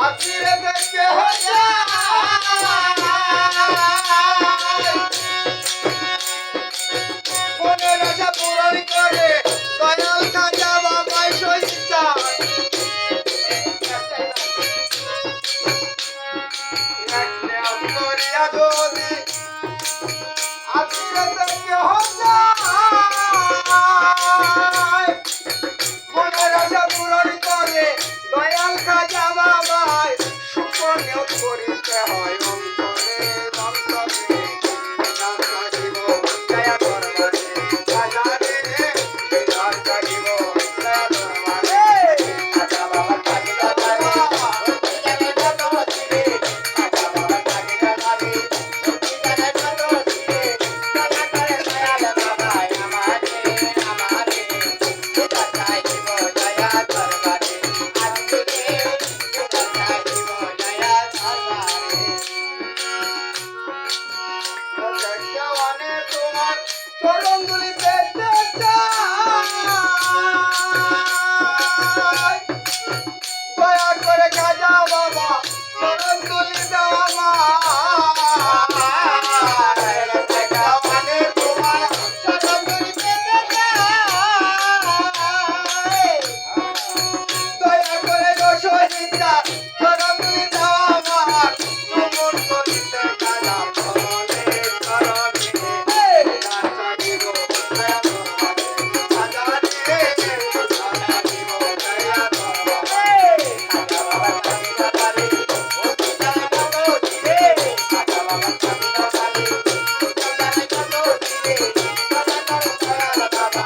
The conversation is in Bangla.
আপিরে দেখে হইয়া করিতে হয় অন্তর